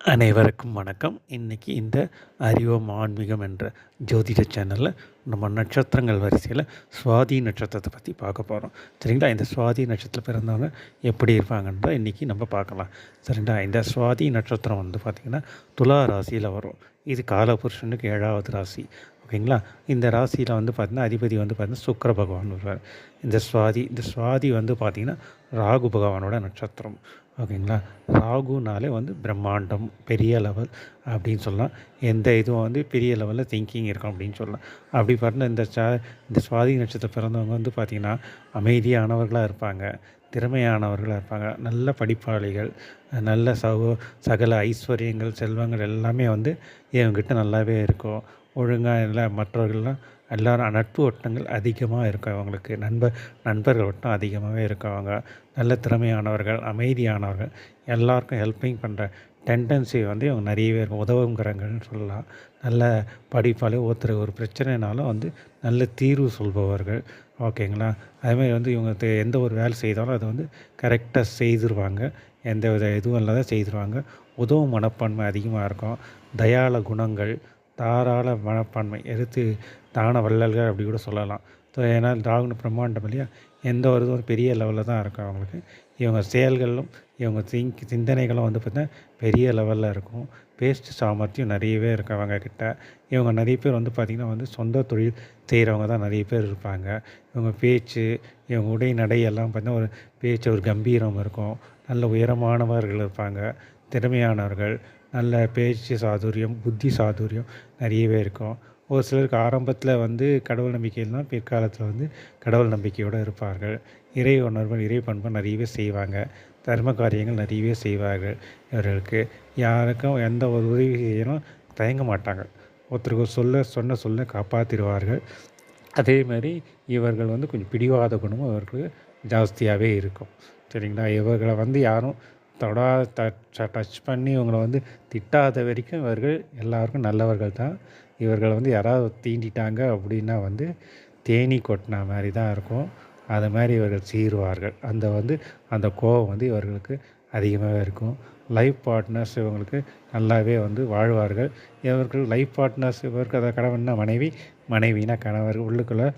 அனைவருக்கும் வணக்கம். இன்றைக்கி இந்த அறிவம் ஆன்மீகம் என்ற ஜோதிட சேனலில் நம்ம நட்சத்திரங்கள் வரிசையில் சுவாதி நட்சத்திரத்தை பற்றி பார்க்க போகிறோம் சரிங்களா? இந்த சுவாதி நட்சத்திரம் பிறந்தவங்க எப்படி இருப்பாங்கன்றதை இன்றைக்கி நம்ம பார்க்கலாம். சரிங்களா? இந்த சுவாதி நட்சத்திரம் வந்து பார்த்திங்கன்னா துலா ராசியில் வரும். இது காலபுருஷனுக்கு ஏழாவது ராசி. ஓகேங்களா? இந்த ராசியில் வந்து பார்த்திங்கன்னா அதிபதி வந்து பார்த்திங்கன்னா சுக்கர பகவான் வருவார். இந்த சுவாதி இந்த சுவாதி வந்து பார்த்திங்கன்னா ராகு பகவானோட நட்சத்திரம். ஓகேங்களா? ராகுனாலே வந்து பிரம்மாண்டம் பெரிய லெவல் அப்படின்னு சொல்லலாம். எந்த இதுவும் வந்து பெரிய லெவலில் திங்கிங் இருக்கும் அப்படின்னு சொல்லலாம். அப்படி பார்த்தா இந்த சா இந்த சுவாதி நட்சத்திரம் பிறந்தவங்க வந்து பார்த்திங்கன்னா அமைதியானவர்களாக இருப்பாங்க. திறமையானவர்களாக இருப்பாங்க. நல்ல படிப்பாளிகள் நல்ல சகோ சகல ஐஸ்வர்யங்கள் செல்வங்கள் எல்லாமே வந்து இவங்ககிட்ட நல்லாவே இருக்கும். ஒழுங்காக இல்லை மற்றவர்கள்லாம் எல்லோரும் நட்பு வட்டங்கள் அதிகமாக இருக்கும் அவங்களுக்கு. நண்பர் நண்பர்கள் வட்டம் அதிகமாகவே இருக்கும் அவங்க. நல்ல திறமையானவர்கள் அமைதியானவர்கள். எல்லாருக்கும் ஹெல்ப்பிங் பண்ணுற டெண்டன்சி வந்து இவங்க நிறையவே இருக்கும் உதவுங்கிறங்கன்னு சொல்லலாம். நல்ல படிப்பாலே ஒருத்தர் ஒரு பிரச்சனைனாலும் வந்து நல்ல தீர்வு சொல்பவர்கள். ஓகேங்களா? அதுமாதிரி வந்து இவங்க எந்த ஒரு வேலை செய்தாலும் அதை வந்து கரெக்டாக செய்திருவாங்க. எந்த வித இதுவும் இல்லாத செய்திருவாங்க. உதவும் மனப்பான்மை அதிகமாக இருக்கும். தயால குணங்கள் தாராள மனப்பான்மை எடுத்து தான வள்ளல்கள் அப்படி கூட சொல்லலாம். ஸோ ஏன்னா ராகுன பிரம்மாண்டம் இல்லையா? எந்த ஒரு இதுவும் பெரிய லெவலில் தான் இருக்கும் அவங்களுக்கு. இவங்க செயல்களும் இவங்க திங்க் சிந்தனைகளும் வந்து பார்த்திங்கன்னா பெரிய லெவலில் இருக்கும். பேஸ்ட் சாமர்த்தியம் நிறையவே இருக்கும் அவங்கக்கிட்ட இவங்க நிறைய பேர் வந்து பார்த்திங்கன்னா வந்து சொந்த தொழில் செய்கிறவங்க தான் நிறைய பேர் இருப்பாங்க. இவங்க பேச்சு இவங்க உடை நடை எல்லாம் பார்த்திங்கன்னா ஒரு பேச்சு ஒரு கம்பீரம் இருக்கும். நல்ல உயரமானவர்கள் இருப்பாங்க. திறமையானவர்கள். நல்ல பேச்சு சாதுரியம் புத்தி சாதுரியம் நிறையவே இருக்கும். ஒரு சிலருக்கு ஆரம்பத்தில் வந்து கடவுள் நம்பிக்கை இல்லைனா பிற்காலத்தில் வந்து கடவுள் நம்பிக்கையோடு இருப்பார்கள். இறை உணர்வுகள் இறை பண்பு நிறையவே செய்வாங்க. தர்ம காரியங்கள் நிறையவே செய்வார்கள் இவர்களுக்கு. யாருக்கும் எந்த ஒரு உதவி செய்யணும் தயங்க மாட்டாங்க. ஒருத்தருக்கு சொல்ல சொன்ன சொல்ல காப்பாற்றிடுவார்கள் அதே மாதிரி இவர்கள் வந்து கொஞ்சம் பிடிவாத குணமும் இவர்களுக்கு ஜாஸ்தியாகவே இருக்கும். சரிங்களா? இவர்களை வந்து யாரும் தொடா டச் பண்ணி இவங்களை வந்து திட்டாத வரைக்கும் இவர்கள் எல்லாருக்கும் நல்லவர்கள் தான். இவர்களை வந்து யாராவது தீண்டிட்டாங்க அப்படின்னா வந்து தேனி கொட்டின மாதிரி தான் இருக்கும். அது மாதிரி இவர்கள் சீருவார்கள். அந்த வந்து அந்த கோபம் வந்து இவர்களுக்கு அதிகமாகவே இருக்கும். லைஃப் பார்ட்னர்ஸ் இவங்களுக்கு நல்லாவே வந்து வாழ்வார்கள். இவர்கள் லைஃப் பார்ட்னர்ஸ் இவருக்கு அதை கணவன்னா மனைவி மனைவினா கணவர் உள்ளுக்குள்ளே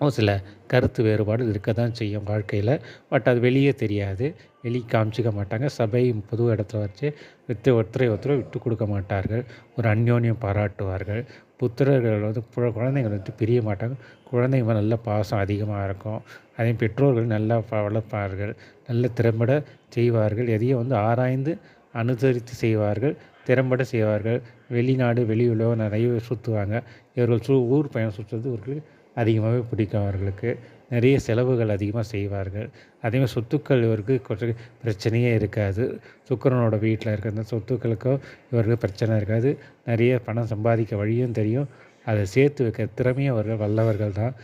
ஒரு சில கருத்து வேறுபாடு இருக்க தான் செய்யும் வாழ்க்கையில். பட் அது வெளியே தெரியாது. வெளியே காமிச்சிக்க மாட்டாங்க. சபை பொது இடத்துல வச்சு வித்து ஒருத்தரை ஒருத்தரை விட்டு கொடுக்க மாட்டார்கள். ஒரு அந்யோன்யம் பாராட்டுவார்கள். புத்திரர்கள் வந்து குழந்தைங்கள் வந்து பிரிய மாட்டாங்க. குழந்தைங்க நல்ல பாசம் அதிகமாக இருக்கும். அதையும் பெற்றோர்கள் நல்லா வளர்ப்பார்கள். நல்ல திறம்பட செய்வார்கள். எதையும் வந்து ஆராய்ந்து அனுசரித்து செய்வார்கள். திறம்பட செய்வார்கள். வெளிநாடு வெளியுலகம் நிறைய சுற்றுவாங்க இவர்கள் சு ஊர் பயணம் சுற்றுறது இவர்களுக்கு அதிகமாகவே பிடிக்கும் அவர்களுக்கு. நிறைய செலவுகள் அதிகமாக செய்வார்கள். அதேமாதிரி சொத்துக்கள் இவருக்கு கொஞ்சம் பிரச்சனையே இருக்காது. சுக்கரனோட வீட்டில் இருக்கிற சொத்துக்களுக்கோ இவருக்கு பிரச்சனை இருக்காது. நிறைய பணம் சம்பாதிக்க வழியும் தெரியும். அதை சேர்த்து வைக்க திறமையும் அவர்கள் வல்லவர்கள் தான்.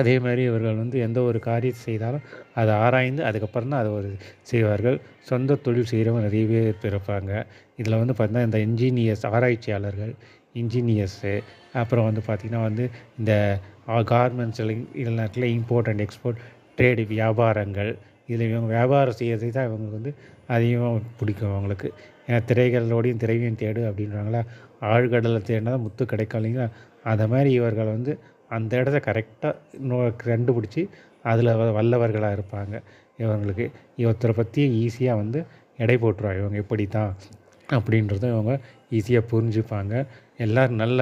அதே மாதிரி இவர்கள் வந்து எந்த ஒரு காரியத்தை செய்தாலும் அதை ஆராய்ந்து அதுக்கப்புறம் தான் அதை ஒரு செய்வார்கள். சொந்த தொழில் செய்கிறவங்க நிறையவே இருப்பாங்க. இதில் வந்து பார்த்திங்கன்னா இந்த இன்ஜினியர்ஸ் ஆராய்ச்சியாளர்கள் இன்ஜினியர்ஸு அப்புறம் வந்து பார்த்திங்கன்னா வந்து இந்த கார்மெண்ட்ஸில் இதில் இம்போர்ட் அண்ட் எக்ஸ்போர்ட் ட்ரேடு வியாபாரங்கள் இதில் இவங்க வியாபாரம் செய்கிறது தான் இவங்களுக்கு வந்து அதிகமாக பிடிக்கும் அவங்களுக்கு. ஏன்னா திரைகளோடையும் திரையும் தேடு அப்படின்றாங்களா? ஆழ்கடலை தேடினா தான் முத்து கிடைக்கும் இல்லைங்களா? அதை மாதிரி இவர்கள் வந்து அந்த இடத்த கரெக்டாக கண்டுபிடிச்சி அதில் வல்லவர்களாக இருப்பாங்க. இவங்களுக்கு ஒருத்தரை பற்றி ஈஸியாக வந்து எடை போட்டுருவாங்க இவங்க இப்படி தான் அப்படின்றத இவங்க ஈஸியாக புரிஞ்சுப்பாங்க. எல்லோரும் நல்ல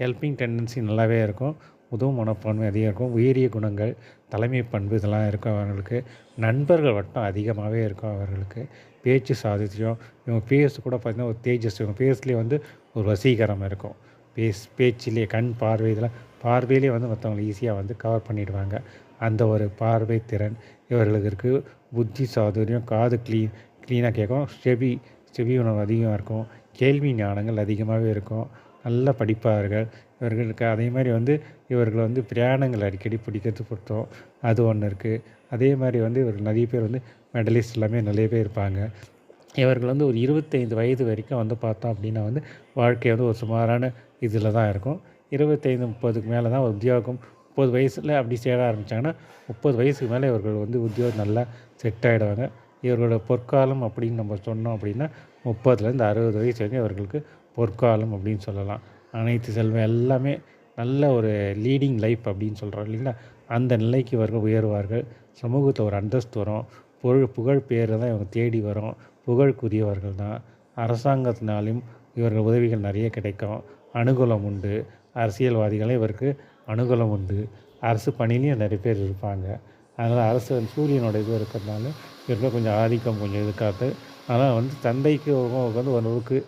ஹெல்பிங் டெண்டன்சி நல்லாவே இருக்கும். உதவும் மனப்பான்மை அதிகம் இருக்கும். உயரிய குணங்கள் தலைமை பண்பு இதெல்லாம் இருக்கும் அவர்களுக்கு. நண்பர்கள் வட்டம் அதிகமாகவே இருக்கும் அவர்களுக்கு. பேச்சு சாதித்தியம் இவங்க பேஸ் கூட பார்த்திங்கன்னா ஒரு தேஜஸ் இவங்க பேஸ்லேயே வந்து ஒரு வசீகரம் இருக்கும். பேஸ் பேச்சிலே கண் பார்வை இதெல்லாம் பார்வையிலே வந்து மற்றவங்களை ஈஸியாக வந்து கவர் பண்ணிவிடுவாங்க அந்த ஒரு பார்வை திறன் இவர்களுக்கு இருக்குது புத்தி சாதுரியம் காது க்ளீன் க்ளீனாக கேட்கும். செவி செவி உணவு அதிகமாக இருக்கும். கேள்வி ஞானங்கள் அதிகமாகவே இருக்கும். நல்லா படிப்பார்கள் இவர்களுக்கு அதே மாதிரி வந்து இவர்கள் வந்து பிரயாணங்கள் அடிக்கடி பிடிக்கிறது பொறுத்தோம் அது ஒன்று இருக்குது அதே மாதிரி வந்து இவர்கள் நிறைய பேர் வந்து மெடலிஸ்ட் எல்லாமே நிறைய பேர் இருப்பாங்க. இவர்கள் வந்து ஒரு இருபத்தைந்து வயது வரைக்கும் வந்து பார்த்தோம் அப்படின்னா வந்து வாழ்க்கையை வந்து ஒரு சுமாரான இதில் தான் இருக்கும். இருபத்தைந்து முப்பதுக்கு மேலே தான் உத்தியோகம். முப்பது வயசில் அப்படி சேர ஆரம்பித்தாங்கன்னா முப்பது வயசுக்கு மேலே இவர்கள் வந்து உத்தியோகம் நல்லா செட் ஆகிடுவாங்க இவர்களோட பொற்காலம் அப்படின்னு நம்ம சொன்னோம் அப்படின்னா முப்பதுலேருந்து அறுபது வயசு வரைக்கும் இவர்களுக்கு பொற்காலம் அப்படின்னு சொல்லலாம். அனைத்து செல்வம் எல்லாமே நல்ல ஒரு லீடிங் லைஃப் அப்படின்னு சொல்கிறோம் இல்லைங்களா? அந்த நிலைக்கு இவர்கள் உயர்வார்கள். சமூகத்தில் ஒரு அந்தஸ்து வரும். புகழ் புகழ் பேர் தான் இவங்க தேடி வரும். புகழுக்குரியவர்கள் தான். அரசாங்கத்தினாலையும் இவர்கள் உதவிகள் நிறைய கிடைக்கும். அனுகூலம் உண்டு. அரசியல்வாதிகளும் இவருக்கு அனுகூலம் உண்டு. அரசு பணியிலையும் நிறைய பேர் இருப்பாங்க. அதனால் அரசு சூரியனோட இது இருக்கிறதுனால இவருக்கு கொஞ்சம் ஆதிக்கம் கொஞ்சம் இருக்காது ஆனால் வந்து தந்தைக்கு வந்து உறவுக்கு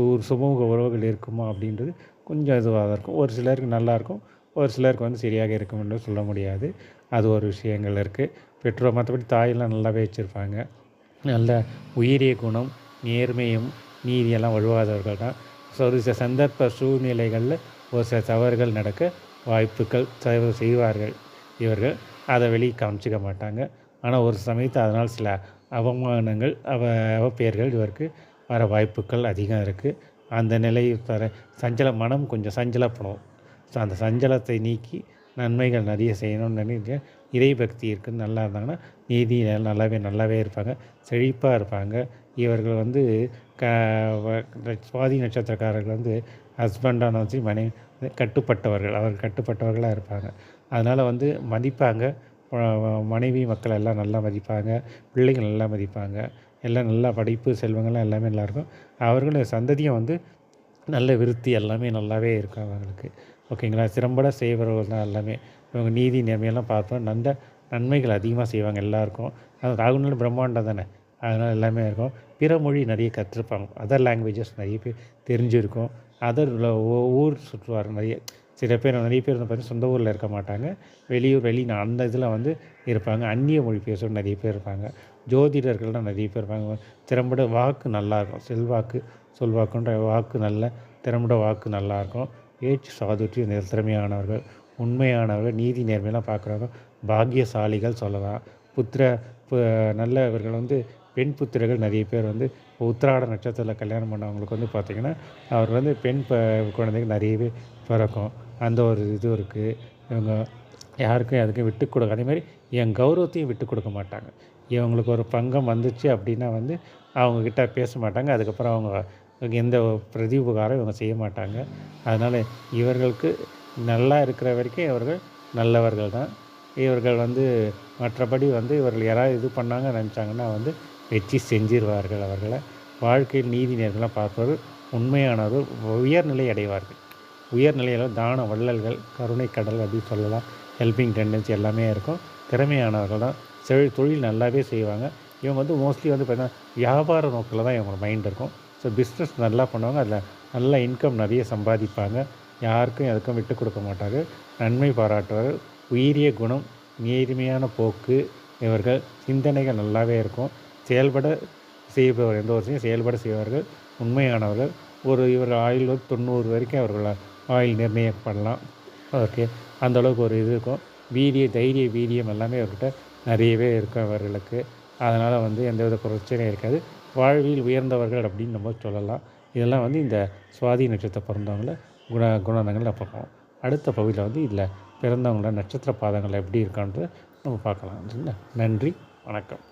ஒரு சுமூக உறவுகள் இருக்குமா அப்படின்றது கொஞ்சம் இதுவாக தான் இருக்கும். ஒரு சிலருக்கு நல்லாயிருக்கும் ஒரு சிலருக்கு வந்து சரியாக இருக்கும்னு சொல்ல முடியாது. அது ஒரு விஷயங்கள் இருக்குது பெற்றோர் மற்றபடி தாயெல்லாம் நல்லாவே வச்சுருப்பாங்க. நல்ல உயிரிய குணம் நேர்மையும் நீதியெல்லாம் வழுவாதவர்கள் தான். ஸோ ஒரு சில சந்தர்ப்ப சூழ்நிலைகளில் ஒரு சில தவறுகள் நடக்க வாய்ப்புகள் தவறு செய்வார்கள். இவர்கள் அதை வெளியே காமிச்சிக்க மாட்டாங்க. ஆனால் ஒரு சமயத்தில் அதனால் சில அவமானங்கள் அவ அவப்பெயர்கள் இவருக்கு வர வாய்ப்புகள் அதிகம் இருக்குது அந்த நிலை தர சஞ்சல மனம் கொஞ்சம் சஞ்சலப்படும். ஸோ அந்த சஞ்சலத்தை நீக்கி நன்மைகள் நிறைய செய்யணும்னு நினைக்க இறைபக்தி இருக்குன்னு நல்லா இருந்தாங்கன்னா நீதி நல்லாவே நல்லாவே இருப்பாங்க. செழிப்பாக இருப்பாங்க. இவர்கள் வந்து க சுவாதி நட்சத்திரக்காரர்கள் வந்து ஹஸ்பண்டான வச்சு மனைவி கட்டுப்பட்டவர்கள். அவர்கள் கட்டுப்பட்டவர்களாக இருப்பாங்க. அதனால் வந்து மதிப்பாங்க. மனைவி மக்கள் எல்லாம் நல்லா மதிப்பாங்க. பிள்ளைகள் நல்லா மதிப்பாங்க. எல்லாம் நல்லா படிப்பு செல்வங்கள்லாம் எல்லாமே நல்லாயிருக்கும் அவர்களுடைய சந்ததியும் வந்து நல்ல விருத்தி எல்லாமே நல்லாவே இருக்கும் அவங்களுக்கு. ஓகேங்களா? சிறம்பட செய்பவர்கள் தான் எல்லாமே. இவங்க நீதி நேர்மையெல்லாம் பார்ப்போம். நல்ல நன்மைகள் அதிகமாக செய்வாங்க எல்லாருக்கும். அது ராகுனால் பிரம்மாண்டம் தானே? அதனால் எல்லாமே இருக்கும். பிற மொழி நிறைய கற்றுப்பாங்க அதர் லாங்குவேஜஸ் நிறைய பேர் தெரிஞ்சிருக்கும். அதர் ஊர் சுற்றுவார் நிறைய சில பேர் நிறைய பேர் வந்து பார்த்தீங்கன்னா சொந்த ஊரில் இருக்க மாட்டாங்க. வெளியூர் வெளி அந்த இதில் வந்து இருப்பாங்க. அந்நிய மொழி பேசுகிற நிறைய பேர் இருப்பாங்க. ஜோதிடர்கள்லாம் நிறைய பேர் இருப்பாங்க. திறம்பட வாக்கு நல்லாயிருக்கும் செல்வாக்கு சொல்வாக்குன்ற வாக்கு நல்ல திறம்பட வாக்கு நல்லாயிருக்கும் ஏச்சு சாதுற்றி திறமையானவர்கள் உண்மையானவர்கள் நீதி நேர்மையெல்லாம் பார்க்குறவங்க பாக்கியசாலிகள் சொல்லலாம். புத்திர நல்ல இவர்கள் வந்து பெண் புத்திரர்கள் நிறைய பேர் வந்து உத்திராட நட்சத்திரத்தில் கல்யாணம் பண்ணவங்களுக்கு வந்து பார்த்திங்கன்னா அவர் வந்து பெண் ப குழந்தைகள் நிறையவே பிறக்கும். அந்த ஒரு இது இருக்குது இவங்க யாருக்கும் அதுக்கும் விட்டு கொடுக்க அதேமாதிரி என் கௌரவத்தையும் விட்டு கொடுக்க மாட்டாங்க. இவங்களுக்கு ஒரு பங்கம் வந்துச்சு அப்படின்னா வந்து அவங்கக்கிட்ட பேச மாட்டாங்க. அதுக்கப்புறம் அவங்க எந்த பிரதி உபகாரம் இவங்க செய்ய மாட்டாங்க. அதனால் இவர்களுக்கு நல்லா இருக்கிற வரைக்கும் இவர்கள் நல்லவர்கள் தான். இவர்கள் வந்து மற்றபடி வந்து இவர்கள் யாராவது இது பண்ணாங்க நினச்சாங்கன்னா வந்து வெற்றி செஞ்சிருவார்கள் அவர்களை. வாழ்க்கையில் நீதி நேர்களாக பார்ப்பது உண்மையானது உயர்நிலை அடைவார்கள். உயர்நிலையில் தான வள்ளல்கள் கருணை கடல் அப்படின்னு சொல்லலாம். ஹெல்பிங் டெண்டன்சி எல்லாமே இருக்கும். திறமையானவர்கள் தான். செழி தொழில் நல்லாவே செய்வாங்க. இவங்க வந்து மோஸ்ட்லி வந்து பார்த்தீங்கன்னா வியாபார நோக்கில் தான் இவங்க மைண்ட் இருக்கும். ஸோ பிஸ்னஸ் நல்லா பண்ணுவாங்க. அதில் நல்ல இன்கம் நிறைய சம்பாதிப்பாங்க. யாருக்கும் எதுக்கும் விட்டு கொடுக்க மாட்டாங்க. நன்மை பாராட்டுவார்கள். உயிரிய குணம் நேர்மையான போக்கு இவர்கள் சிந்தனைகள் நல்லாவே இருக்கும். செயல்பட செய்பவர் எந்த ஒரு செயல்பட செய்வார்கள் உண்மையானவர்கள். ஒரு இவர் ஆயுள் தொண்ணூறு வரைக்கும் அவர்கள் ஆயில் பண்ணலாம் ஓகே. அந்தளவுக்கு ஒரு இது இருக்கும். வீரிய தைரிய வீரியம் எல்லாமே அவர்கிட்ட நிறையவே இருக்கும் அவர்களுக்கு. அதனால் வந்து எந்த வித பிரச்சனையும் இருக்காது. வாழ்வில் உயர்ந்தவர்கள் அப்படின்னு நம்ம சொல்லலாம். இதெல்லாம் வந்து இந்த சுவாதி நட்சத்திர பிறந்தவங்கள குண குணங்கள் நம்ம பார்க்கலாம் அடுத்த பகுதியில் வந்து இதில் பிறந்தவங்கள நட்சத்திர பாதங்கள் எப்படி இருக்கான்றது நம்ம பார்க்கலாம். நன்றி. வணக்கம்.